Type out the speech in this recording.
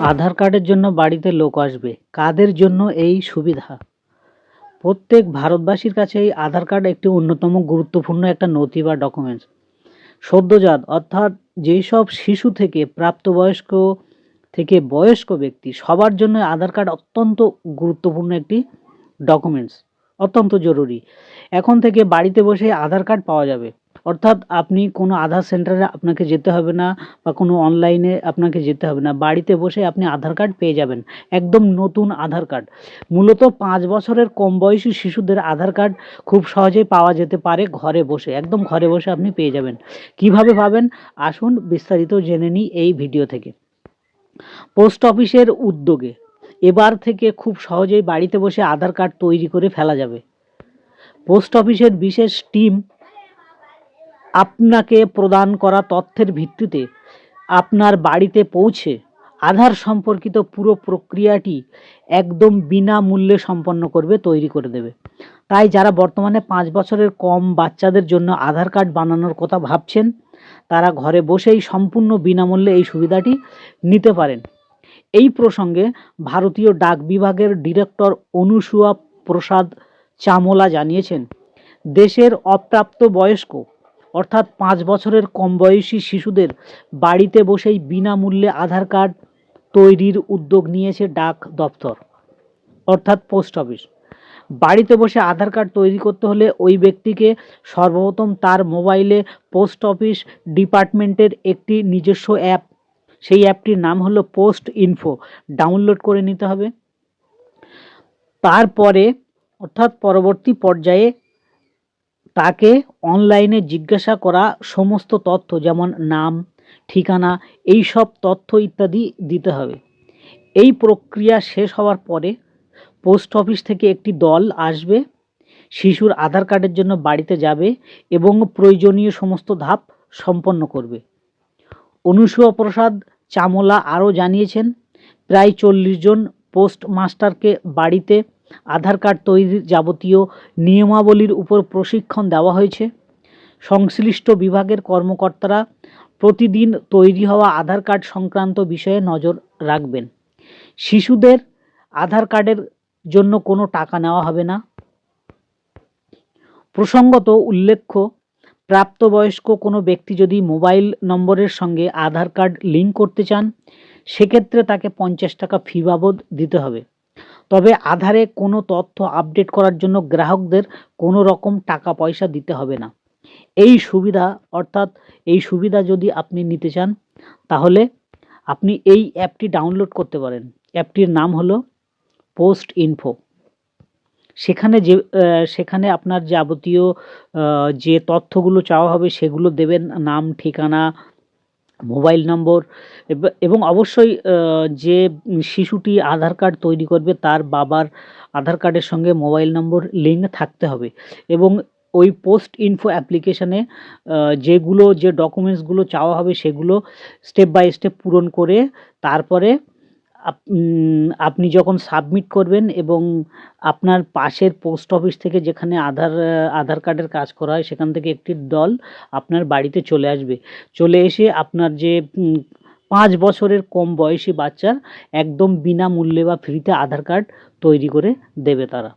আধার কার্ডের জন্য বাড়িতে লোক আসবে। কাদের জন্য এই সুবিধা? প্রত্যেক ভারতবাসীর কাছে এই আধার কার্ড একটি অন্যতম গুরুত্বপূর্ণ একটা নথি বা ডকুমেন্টস। সদ্যজাত, অর্থাৎ যেই সব শিশু থেকে প্রাপ্তবয়স্ক থেকে বয়স্ক ব্যক্তি, সবার জন্য আধার কার্ড অত্যন্ত গুরুত্বপূর্ণ একটি ডকুমেন্টস। অত্যন্ত জরুরি। এখন থেকে বাড়িতে বসে আধার কার্ড পাওয়া যাবে। অর্থাৎ আপনি কোনো আধার সেন্টারে আপনাকে যেতে হবে না বা কোনো অনলাইনে আপনাকে যেতে হবে না। বাড়িতে বসে আপনি আধার কার্ড পেয়ে যাবেন। একদম নতুন আধার কার্ড। মূলত পাঁচ বছরের কম বয়সী শিশুদের আধার কার্ড খুব সহজেই পাওয়া যেতে পারে ঘরে বসে। একদম ঘরে বসে আপনি পেয়ে যাবেন। কীভাবে পাবেন? আসুন বিস্তারিত জেনে নিই এই ভিডিও থেকে। পোস্ট অফিসের উদ্যোগে। এবার থেকে খুব সহজেই বাড়িতে বসে আধার কার্ড তৈরি করে ফেলা যাবে। পোস্ট অফিসের বিশেষ টিম আপনাকে প্রদান করা তথ্যের ভিত্তিতে আপনার বাড়িতে পৌঁছে আধার সম্পর্কিত পুরো প্রক্রিয়াটি একদম বিনামূল্যে সম্পন্ন করবে, তৈরি করে দেবে। তাই যারা বর্তমানে পাঁচ বছরের কম বাচ্চাদের জন্য আধার কার্ড বানানোর কথা ভাবছেন, তারা ঘরে বসেই সম্পূর্ণ বিনামূল্যে এই সুবিধাটি নিতে পারেন। এই প্রসঙ্গে ভারতীয় ডাক বিভাগের ডিরেক্টর অনুসুয়া প্রসাদ চামোলা জানিয়েছেন, দেশের অপ্রাপ্ত বয়স্ক অর্থাৎ পাঁচ বছরের কম বয়সী শিশুদের বাড়িতে বসেই বিনামূল্যে আধার কার্ড তৈরির উদ্যোগ নিয়েছে ডাক দপ্তর, অর্থাৎ পোস্ট অফিস। বাড়িতে বসে আধার কার্ড তৈরি করতে হলে ওই ব্যক্তিকে সর্বপ্রথম তার মোবাইলে পোস্ট অফিস ডিপার্টমেন্টের একটি নিজস্ব অ্যাপ সেই অ্যাপটির নাম হলো পোস্ট ইনফো। ডাউনলোড করে নিতে হবে। তারপরে, অর্থাৎ পরবর্তী পর্যায়ে তাকে অনলাইনে জিজ্ঞাসা করা সমস্ত তথ্য, যেমন নাম, ঠিকানা, এই সব তথ্য ইত্যাদি দিতে হবে। এই প্রক্রিয়া শেষ হওয়ার পরে পোস্ট অফিস থেকে একটি দল আসবে, শিশুর আধার কার্ডের জন্য বাড়িতে যাবে এবং প্রয়োজনীয় সমস্ত ধাপ সম্পন্ন করবে। অনুসুয়া প্রসাদ চামলা আরও জানিয়েছেন, প্রায় চল্লিশ জন পোস্ট মাস্টারকে বাড়িতে আধার কার্ড তৈরির যাবতীয় নিয়মাবলীর উপর প্রশিক্ষণ দেওয়া হয়েছে। সংশ্লিষ্ট বিভাগের কর্মকর্তারা প্রতিদিন তৈরি হওয়া আধার কার্ড সংক্রান্ত বিষয়ে নজর রাখবেন। শিশুদের আধার কার্ডের জন্য কোনো টাকা নেওয়া হবে না। প্রসঙ্গত উল্লেখ্য প্রাপ্তবয়স্ক কোনো ব্যক্তি যদি মোবাইল নম্বরের সঙ্গে আধার কার্ড লিঙ্ক করতে চান, সেক্ষেত্রে তাকে পঞ্চাশ টাকা ফি বাবদ দিতে হবে। তবে আধারে কোনো তথ্য আপডেট করার জন্য গ্রাহকদের কোনো রকম টাকা পয়সা দিতে হবে না। এই সুবিধা, অর্থাৎ এই সুবিধা যদি আপনি নিতে চান, তাহলে আপনি এই অ্যাপটি ডাউনলোড করতে পারেন। অ্যাপটির নাম হলো পোস্ট ইনফো। সেখানে যে সেখানে আপনার যাবতীয় যে তথ্যগুলো চাওয়া হবে সেগুলো দেবেন, নাম, ঠিকানা, মোবাইল নম্বর এব- অবশ্যই যে শিশুটি আধার কার্ড তৈরি করবে তার বাবার আধার কার্ডের সঙ্গে মোবাইল নম্বর লিঙ্ক থাকতে হবে এবং ওই পোস্ট ইনফো অ্যাপ্লিকেশানে যেগুলো, যে ডকুমেন্টসগুলো চাওয়া হবে সেগুলো স্টেপ বাই স্টেপ পূরণ করে তারপরে আপনি যখন সাবমিট করবেন এবং আপনার পাশের পোস্ট অফিস থেকে যেখানে আধার আধার কার্ডের কাজ করা হয়, সেখান থেকে একটি দল আপনার বাড়িতে চলে আসবে। চলে এসে আপনার যে পাঁচ বছরের কম বয়সী বাচ্চার একদম বিনামূল্যে বা ফ্রিতে আধার কার্ড তৈরি করে দেবে তারা।